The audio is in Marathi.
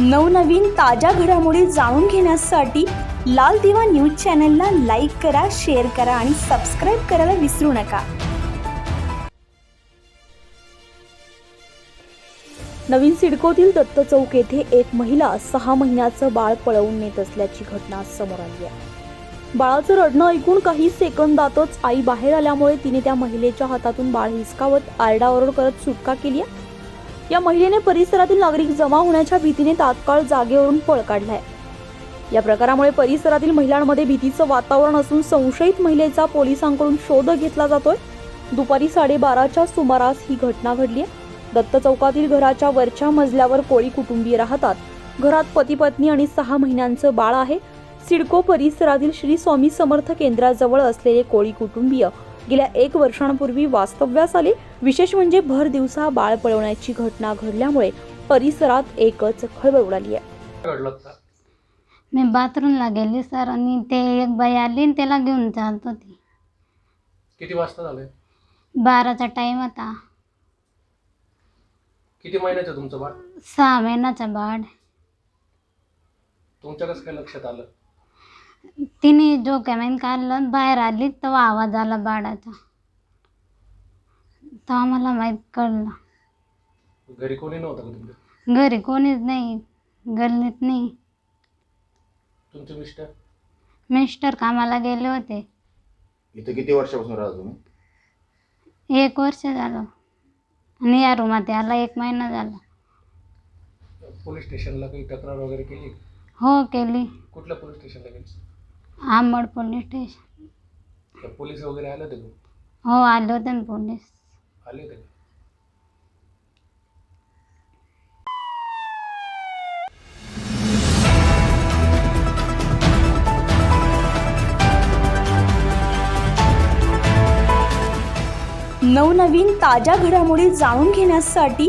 नवनवीन ताज्या घडामोडी जाणून घेण्यासाठी लाल दिवा न्यूज चॅनलला लाईक करा शेअर करा आणि सबस्क्राईब करायला विसरू नका. नवीन सिडकोतील दत्त चौक येथे एक महिला सहा महिन्याचं बाळ पळवून नेत असल्याची घटना समोर आली आहे. बाळाचं रडणं ऐकून काही सेकंदातच आई बाहेर आल्यामुळे तिने त्या महिलेच्या हातातून बाळ हिसकावत आरडाओरड करत सुटका केली आहे. या महिलेने परिसरातील नागरिक जमा होण्याच्या भीतीने तात्काळ जागेवरून पळ काढलाय. या प्रकारामुळे परिसरातील महिलांमध्ये भीतीचं वातावरण असून संशयित महिलेचा पोलिसांकडून शोध घेतला जातोय. दुपारी साडेबाराच्या सुमारास ही घटना घडली आहे. दत्त चौकातील घराच्या वरच्या मजल्यावर कोळी कुटुंबीय राहतात. घरात पती पत्नी आणि सहा महिन्यांचं बाळ आहे. सिडको परिसरातील श्री स्वामी समर्थ केंद्राजवळ असलेले कोळी कुटुंबीय गेल्या एक वर्षांपूर्वी वास्तव्यास आले. विशेष म्हणजे भर दिवसा बाळ पळवण्याची घटना घडल्यामुळे परिसरात एकच खळबळ उडाली आहे. मी बाथरूमला गेली सर आणि ते एक बाई आली आणि त्याला घेऊन चालत होती. किती वाजता झालंय? बाराचा टाईम होता. किती महिन्याचं तुमचं बाळ? सहा महिन्याचा बाळ. तुमच्या कसं काय लक्षात आलं? तिने जो कॅमेन काढलं बाहेर आली तेव्हा आवाज आला बाळाचा. तर आम्हाला माहीत कळलं. घरी कोणी नव्हतं का तुमच्या? घरी कोणीच नाही गल्लीत नाही. तुमचे मिस्टर मिस्टर कामाला गेले होते. इथं किती वर्षापासून राहता तुम्ही? एक वर्ष झालं. आणि या रूमात याला एक महिना झाला. पोलीस स्टेशनला काही तक्रार वगैरे केली? हो केली कुठल्या पोलीस स्टेशनला गेली आंबड पोलीस स्टेशन त्या पोलीस वगैरे आले होते का? हो आले होते ना पोलीस आले होते का? नवनवीन ताज्या घडामोडी जाणून घेण्यासाठी